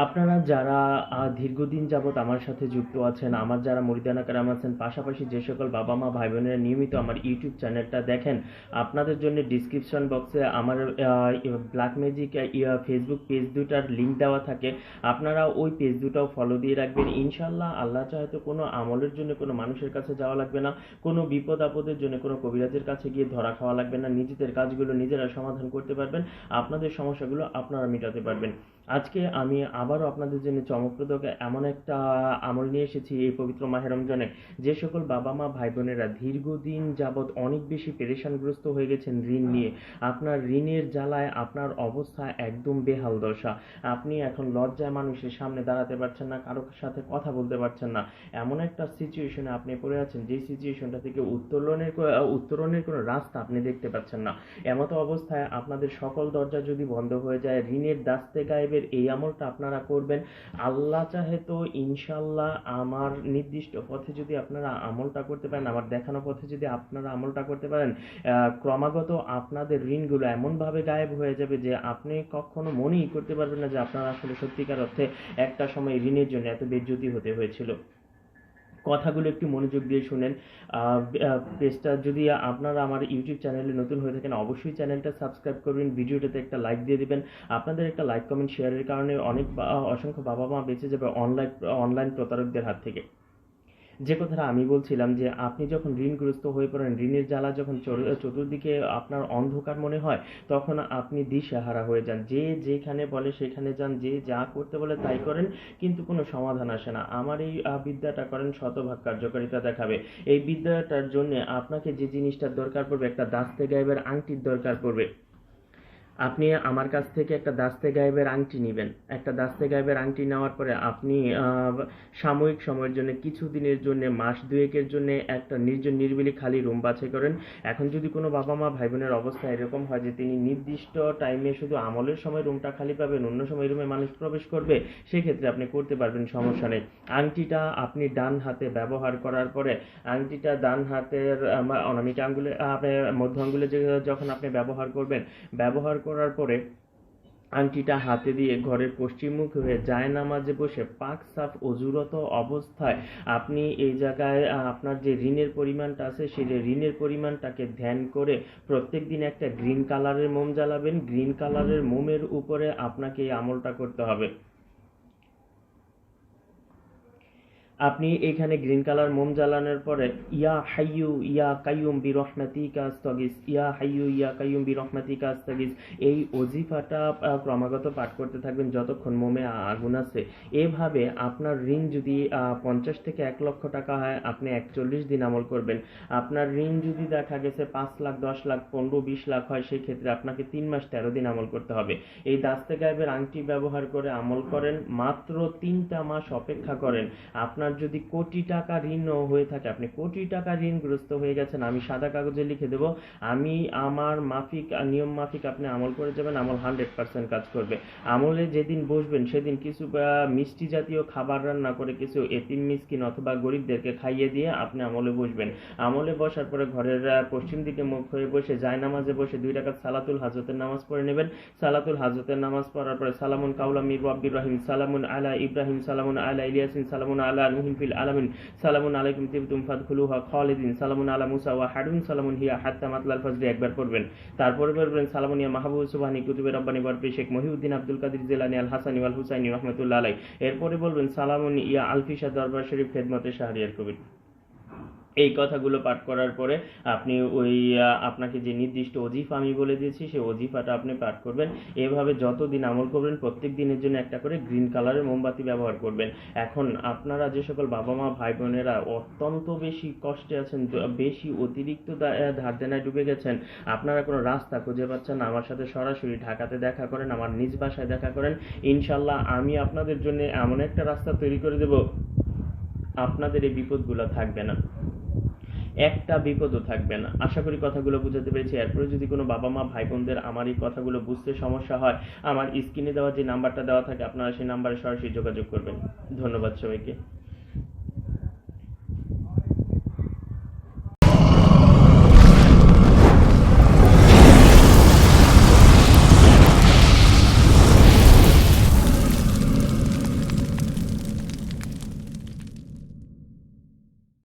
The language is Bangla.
আপনারা যারা দীর্ঘদিন যাবৎ আমার সাথে যুক্ত আছেন, আমার যারা মরিদানা কারাম আছেন, পাশাপাশি যে সকল বাবা মা ভাই বোনেরা নিয়মিত আমার ইউটিউব চ্যানেলটা দেখেন, আপনাদের জন্য ডিসক্রিপশন বক্সে আমার ব্ল্যাক ম্যাজিক ফেসবুক পেজ দুটার লিঙ্ক দেওয়া থাকে। আপনারা ওই পেজ দুটাও ফলো দিয়ে রাখবেন। ইনশাল্লাহ আল্লাহ চাহে তো কোনো আমলের জন্য কোনো মানুষের কাছে যাওয়া লাগবে না, কোনো বিপদ আপদের জন্য কোনো কবিরাজের কাছে গিয়ে ধরা খাওয়া লাগবে না, নিজেদের কাজগুলো নিজেরা সমাধান করতে পারবেন, আপনাদের সমস্যাগুলো আপনারা মেটাতে পারবেন। আজকে আমি আবারও আপনাদের জন্য চমকপ্রদ এমন একটা আমল নিয়ে এসেছি এই পবিত্র মাহে রমজানে। যে সকল বাবা মা ভাই বোনেরা দীর্ঘদিন যাবৎ অনেক বেশি পেরেশানগ্রস্ত হয়ে গেছেন ঋণ নিয়ে। আপনার ঋণের জ্বালায় আপনার অবস্থা একদম বেহাল দশা। আপনি এখন লজ্জায় মানুষের সামনে দাঁড়াতে পারছেন না কারোর সাথে কথা বলতে পারছেন না। এমন একটা সিচুয়েশনে আপনি পড়ে আছেন, যে সিচুয়েশনটা থেকে উত্তোলনের উত্তরণের কোনো রাস্তা আপনি দেখতে পাচ্ছেন না। এমতো অবস্থায় আপনাদের সকল দরজা যদি বন্ধ হয়ে যায়, ঋণের দাস্তে গায়েবের এই আমলটা আপনারা করবেন। আল্লাহ চাহে তো ইনশাল্লাহ আমার নির্দিষ্ট পথে যদি আপনারা আমলটা করতে পারেন, আমার দেখানো পথে যদি আপনারা আমলটা করতে পারেন ক্রমাগত আপনাদের ঋণগুলো এমনভাবে গায়েব হয়ে যাবে যে আপনি কখনো মনেই করতে পারবেন না যে আপনারা আসলে সত্যিকার অর্থে একটা সময় ঋণের জন্য এত বেজ্যোতি হতে হয়েছিল। কথাগুলো একটু মনোযোগ দিয়ে শুনেন। পেজটা যদি আপনারা আমার ইউটিউব চ্যানেলে নতুন হয়ে থাকেন, অবশ্যই চ্যানেলটা সাবস্ক্রাইব করবেন, ভিডিওটাতে একটা লাইক দিয়ে দেবেন। আপনাদের একটা লাইক কমেন্ট শেয়ারের কারণে অনেক অসংখ্য বাবা মা বেঁচে যাবে অনলাইন অনলাইন প্রতারকদের হাত থেকে। যে কথাটা আমি বলছিলাম যে আপনি যখন ঋণগ্রস্ত হয়ে পড়েন ঋণের জ্বালা যখন চতুর্দিকে আপনার অন্ধকার মনে হয় তখন আপনি দিশেহারা হয়ে যান। যে যেখানে বলে সেখানে যান যে যা করতে বলে তাই করেন কিন্তু কোনো সমাধান আসে না। আমার এই বিদ্যাটা করেন শতভাগ কার্যকারিতা দেখাবে। এই বিদ্যাটার জন্য আপনাকে যে জিনিসটার দরকার পড়বে একটা দাস্তে গায়েবের আংটির দরকার পড়বে। আপনি আমার কাছ থেকে একটা দাস্তে গায়েবের আংটি নেবেন। একটা দাস্তে গায়েবের আংটি নেওয়ার পরে আপনি সাময়িক সময়ের জন্য, কিছু দিনের জন্য, মাস দুয়েকের জন্য একটা নির্জন নির্বিলি খালি রুম বাছাই করেন। এখন যদি কোনো বাবা মা ভাই বোনের অবস্থা এরকম হয় যে তিনি নির্দিষ্ট টাইমে শুধু আমলের সময় রুমটা খালি পাবেন, অন্য সময় রুমে মানুষ প্রবেশ করবে, সেক্ষেত্রে আপনি করতে পারবেন, সমস্যা নেই। আংটিটা আপনি ডান হাতে ব্যবহার করার পরে, আংটিটা ডান হাতের অনামিকা আঙ্গুলে মধ্য আঙ্গুলে যখন আপনি ব্যবহার করবেন, ব্যবহার করার পরে আংটিটা হাতে দিয়ে ঘরের পশ্চিম মুখ হয়ে যায় নামাজে বসে পাক সাফ অজুরত অবস্থায় আপনি এই জায়গায় আপনার যে ঋণের পরিমাণটা আছে, সেই ঋণের পরিমাণটাকে ধ্যান করে প্রত্যেক দিন একটা গ্রিন কালারের মোম জ্বালাবেন। গ্রিন কালারের মোমের উপরে আপনাকে এই আমলটা করতে হবে। আপনি এখানে গ্রিন কালার মোম জ্বালানোর পরে, ইয়া হাইয়ু, ইয়া কাইয়ুম বি রহমাতিকা আস্তাগিস ইয়া হাইয়ু, ইয়া কাইয়ুম বি রহমাতিকা আস্তাগিস এই অজিফাটা ক্রমাগত পাঠ করতে থাকবেন যতক্ষণ মোমে আগুন আছে। এভাবে আপনার ঋণ যদি পঞ্চাশ থেকে এক লক্ষ টাকা হয়, আপনি একচল্লিশ দিন আমল করবেন। আপনার ঋণ যদি দেখা গেছে পাঁচ লাখ, দশ লাখ, পনেরো, বিশ লাখ হয় সেই ক্ষেত্রে আপনাকে তিন মাস তেরো দিন আমল করতে হবে। এই দাস্তে গায়েবের আংটি ব্যবহার করে আমল করেন, মাত্র তিনটা মাস অপেক্ষা করেন। আপনার যদি কোটি টাকা ঋণ হয়ে থাকে, আপনি কোটি টাকা ঋণগ্রস্ত হয়ে গেছেন আমি সাদা কাগজে লিখে দেবো, আমি আমার মাফিক, নিয়ম মাফিক আপনি আমল করে যাবেন, আমল হান্ড্রেড পার্সেন্ট কাজ করবে। আমলে যেদিন বসবেন, সেদিন কিছু মিষ্টি জাতীয় খাবার রান্না করে কিছু এতিম, মিসকিন অথবা গরিবদেরকে খাইয়ে দিয়ে আপনি আমলে বসবেন। আমলে বসার পরে ঘরের পশ্চিম দিকে মুখ হয়ে বসে যায় নামাজে বসে দুই রাকাত সালাতুল হাজতের নামাজ পড়ে নেবেন। সালাতুল হাজতের নামাজ পড়ার পরে সালামুন কাউলা মির রাহিম, সালামুন আলা ইব্রাহিম, সালামুন আলা ইলিয়াসিন সালামুন আলা নুহিন ফিল আলামিন। সালামুন আলাইকুম তিবতুম ফাদখুলুহা খালিদিন। সালামুন আলা মুসা ওয়া হারুন। সালামুন হিয়া হাত্তা মাতলাল ফজরি একবার পড়বেন। তারপরে পড়বেন সালামুন ইয়া মাহবুব সুবহানি কুতুবে রব্বানি বরপি Sheikh Muhiuddin Abdul Kadir Jilani আল হাসানি ওয়াল হুসাইনি রহমতুল্লাহ আলাই এরপরে বলবেন সালামুন ইয়া আলফিশা দরবার শরীফ খেদমতে শাহরিয়ার কবির। এই কথাগুলো পাঠ করার পরে আপনি ওই আপনাকে যে নির্দিষ্ট অজিফা আমি বলে দিয়েছি, সেই অজিফাটা আপনি পাঠ করবেন। এভাবে যতদিন আমল করবেন, প্রত্যেক দিনের জন্য একটা করে গ্রিন কালারের মোমবাতি ব্যবহার করবেন। এখন আপনারা যে সকল বাবা মা ভাই বোনেরা অত্যন্ত বেশি কষ্টে আছেন বেশি অতিরিক্ত ধার দেনায় ডুবে গেছেন, আপনারা কোনো রাস্তা খুঁজে পাচ্ছেন আমার সাথে সরাসরি ঢাকাতে দেখা করেন, আমার নিজ বাসায় দেখা করেন। ইনশাল্লাহ আমি আপনাদের জন্য এমন একটা রাস্তা তৈরি করে দেব। আপনাদের এই বিপদগুলো থাকবে না। একটা বিপদও থাকবে না। আশা করি কথাগুলো বুঝাতে পেরেছি। এরপরে যদি কোনো বাবা মা ভাই বোনদের আমার এই কথাগুলো বুঝতে সমস্যা হয়, আমার স্ক্রিনে দেওয়া যে নাম্বারটা দেওয়া থাকে, আপনারা সেই নাম্বারে সরাসরি যোগাযোগ করবেন। ধন্যবাদ সবাইকে।